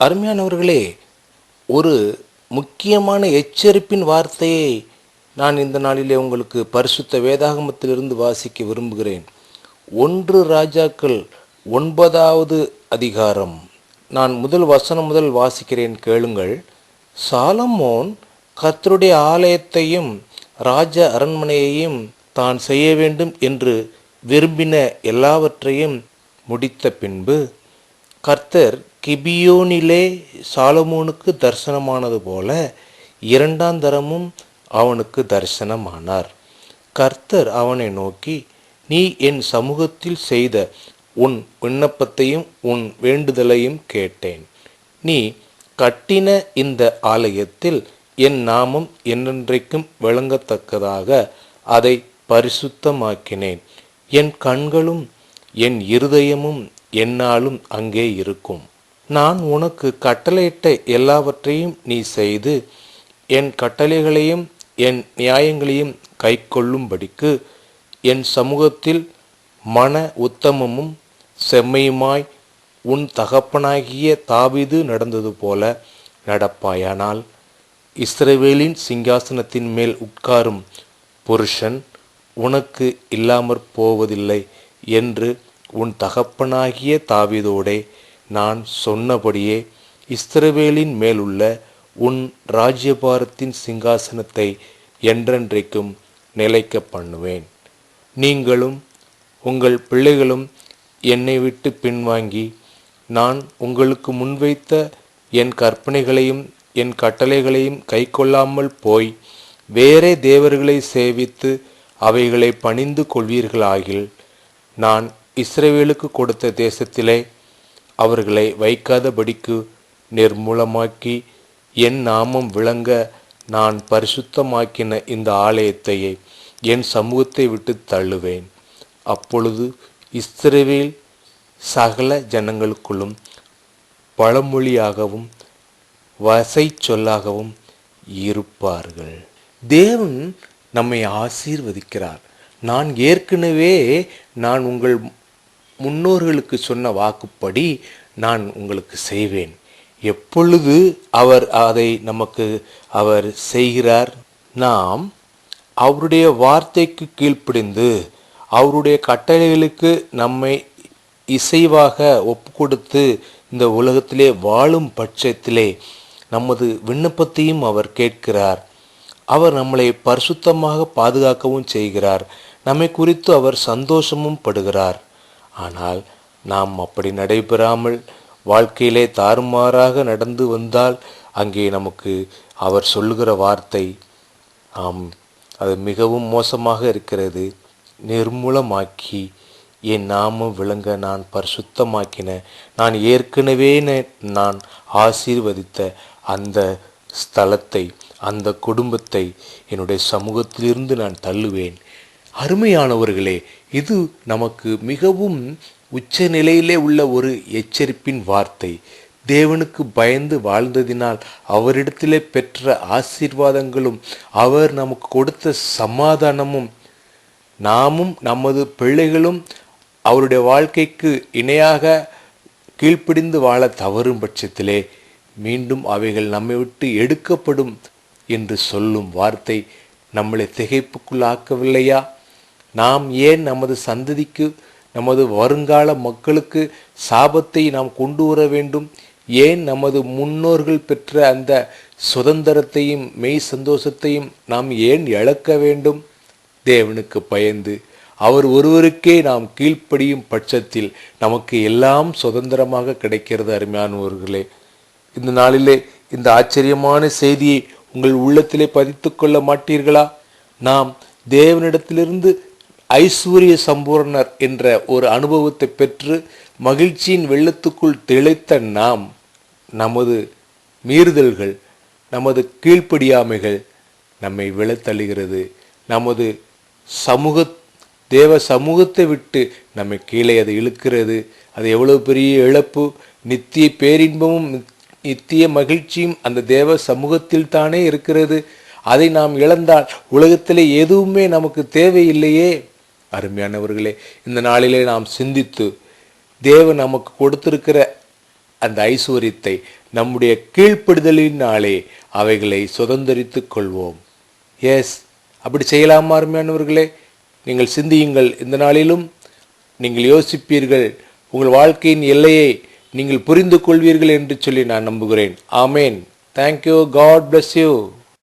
அருமையானவர்களே ஒரு முக்கியமான எச்சரிப்பின் வார்த்தையை நான் இந்த நாளிலே உங்களுக்கு பரிசுத்த வேதாகமத்திலிருந்து வாசிக்க விரும்புகிறேன். ஒன்று ராஜாக்கள் ஒன்பதாவது அதிகாரம். நான் முதல் வசனம் முதல் வாசிக்கிறேன் கேளுங்கள். சாலமோன் கர்த்தருடைய ஆலயத்தையும் ராஜ அரண்மனையையும் தான் செய்ய வேண்டும் என்று விரும்பின எல்லாவற்றையும் முடித்த பின்பு கர்த்தர் கிபியோனிலே சாலமோனுக்கு தரிசனமானது போல இரண்டாம் தரமும் அவனுக்கு தரிசனமானார். கர்த்தர் அவனை நோக்கி நீ என் சமூகத்தில் செய்த உன் விண்ணப்பத்தையும் உன் வேண்டுதலையும் கேட்டேன். நீ கட்டின இந்த ஆலயத்தில் என் நாமம் என்றென்றைக்கும் விளங்கத்தக்கதாக அதை பரிசுத்தமாக்கினேன். என் கண்களும் என் இருதயமும் என்னாலும் அங்கே இருக்கும். நான் உனக்கு கட்டளையிட்ட எல்லாவற்றையும் நீ செய்து என் கட்டளைகளையும் என் நியாயங்களையும் கைக்கொள்ளும்படிக்கு என் சமூகத்தில் மன உத்தமமும் செம்மையுமாய் உன் தகப்பனாகிய தாவிது நடந்தது போல நடப்பாயானால் இஸ்ரவேலின் சிங்காசனத்தின் மேல் உட்காரும் புருஷன் உனக்கு இல்லாமற் போவதில்லை என்று உன் தகப்பனாகிய தாவிதோடே நான் சொன்னபடியே இஸ்ரவேலின் மேலுள்ள உன் ராஜ்யபாரத்தின் சிங்காசனத்தை என்றென்றைக்கும் நிலைக்க பண்ணுவேன். நீங்களும் உங்கள் பிள்ளைகளும் என்னை விட்டு பின்வாங்கி நான் உங்களுக்கு முன்வைத்த என் கற்பனைகளையும் என் கட்டளைகளையும் கைக்கொள்ளாமல் போய் வேறே தேவர்களை சேவித்து அவைகளை பணிந்து கொள்வீர்களாகில் நான் இஸ்ரேவேலுக்கு கொடுத்த தேசத்திலே அவர்களை வைக்காதபடிக்கு நிர்மூலமாக்கி என் நாமம் விளங்க நான் பரிசுத்தமாக்கின இந்த ஆலயத்தையே என் சமூகத்தை விட்டு தள்ளுவேன். அப்பொழுது இஸ்ரேவேல் சகல ஜனங்களுக்குள்ளும் பழமொழியாகவும் வசை சொல்லாகவும் இருப்பார்கள். தேவன் நம்மை ஆசீர்வதிக்கிறார். நான் ஏற்கனவே நான் உங்கள் முன்னோர்களுக்கு சொன்ன வாக்குப்படி நான் உங்களுக்கு செய்வேன். எப்பொழுது அவர் அதை நமக்கு அவர் செய்கிறார்? நாம் அவருடைய வார்த்தைக்கு கீழ்ப்பிடிந்து அவருடைய கட்டளைகளுக்கு நம்மை இசைவாக ஒப்பு கொடுத்து இந்த உலகத்திலே வாழும் பட்சத்திலே நமது விண்ணப்பத்தையும் அவர் கேட்கிறார். அவர் நம்மளை பரிசுத்தமாக பாதுகாக்கவும் செய்கிறார். நம்மை குறித்து அவர் சந்தோஷமும் படுகிறார். ஆனால் நாம் அப்படி நடைபெறாமல் வாழ்க்கையிலே தாறுமாறாக நடந்து வந்தால் அங்கே நமக்கு அவர் சொல்லுகிற வார்த்தை ஆம் அது மிகவும் மோசமாக இருக்கிறது. நிர்மூலமாக்கி என் நாமம் விளங்க நான் பரிசுத்தமாக்கின நான் ஏற்கனவே நான் ஆசீர்வதித்த அந்த ஸ்தலத்தை அந்த குடும்பத்தை என்னுடைய சமூகத்திலிருந்து நான் தள்ளுவேன். அருமையானவர்களே இது நமக்கு மிகவும் உச்ச நிலையிலே உள்ள ஒரு எச்சரிப்பின் வார்த்தை. தேவனுக்கு பயந்து வாழ்ந்ததினால் அவரிடத்திலே பெற்ற ஆசீர்வாதங்களும் அவர் நமக்கு கொடுத்த சமாதானமும் நாமும் நமது பிள்ளைகளும் அவருடைய வாழ்க்கைக்கு இணையாக கீழ்ப்பிடிந்து வாழ தவறும் பட்சத்திலே மீண்டும் அவைகள் நம்மை விட்டு எடுக்கப்படும் என்று சொல்லும் வார்த்தை நம்மளை திகைப்புக்குள்ளாக்கவில்லையா? நாம் ஏன் நமது சந்ததிக்கு நமது வருங்கால மக்களுக்கு சாபத்தை நாம் கொண்டு வர வேண்டும்? ஏன் நமது முன்னோர்கள் பெற்ற அந்த சுதந்திரத்தையும் மெய் சந்தோஷத்தையும் நாம் ஏன் இழக்க வேண்டும்? தேவனுக்கு பயந்து அவர் ஒருவருக்கே நாம் கீழ்ப்படியும் பட்சத்தில் நமக்கு எல்லாம் சுதந்திரமாக கிடைக்கிறது அருமையானவர்களே. இந்த நாளிலே இந்த ஆச்சரியமான செய்தியை உங்கள் உள்ளத்திலே பதித்து கொள்ள மாட்டீர்களா? நாம் தேவனிடத்திலிருந்து ஐஸ்வர்ய சம்பூர்ணர் என்ற ஒரு அனுபவத்தை பெற்று மகிழ்ச்சியின் வெள்ளத்துக்குள் திளைத்த நாம் நமது மீறுதல்கள் நமது கீழ்ப்படியாமைகள் நம்மை விழத்தள்ளுகிறது நமது சமூக தேவ சமூகத்தை விட்டு நம்மை கீழே அது இழுக்கிறது. அது எவ்வளவு பெரிய இழப்பு. நித்திய பேரின்பமும் நித்திய மகிழ்ச்சியும் அந்த தேவ சமூகத்தில் தானே இருக்கிறது. அதை நாம் இழந்தால் உலகத்திலே எதுவுமே நமக்கு தேவையில்லையே. அருமையானவர்களே இந்த நாளிலே நாம் சிந்தித்து தேவன் நமக்கு கொடுத்திருக்கிற அந்த ஐஸ்வர்யத்தை நம்முடைய கீழ்ப்படுதலினாலே அவைகளை சுதந்திரித்து கொள்வோம். எஸ் அப்படி செய்யலாமா அருமையானவர்களே? நீங்கள் சிந்தியுங்கள். இந்த நாளிலும் நீங்கள் யோசிப்பீர்கள். உங்கள் வாழ்க்கையின் எல்லையை நீங்கள் புரிந்து கொள்வீர்கள் என்று சொல்லி நான் நம்புகிறேன். Amen thank you God bless you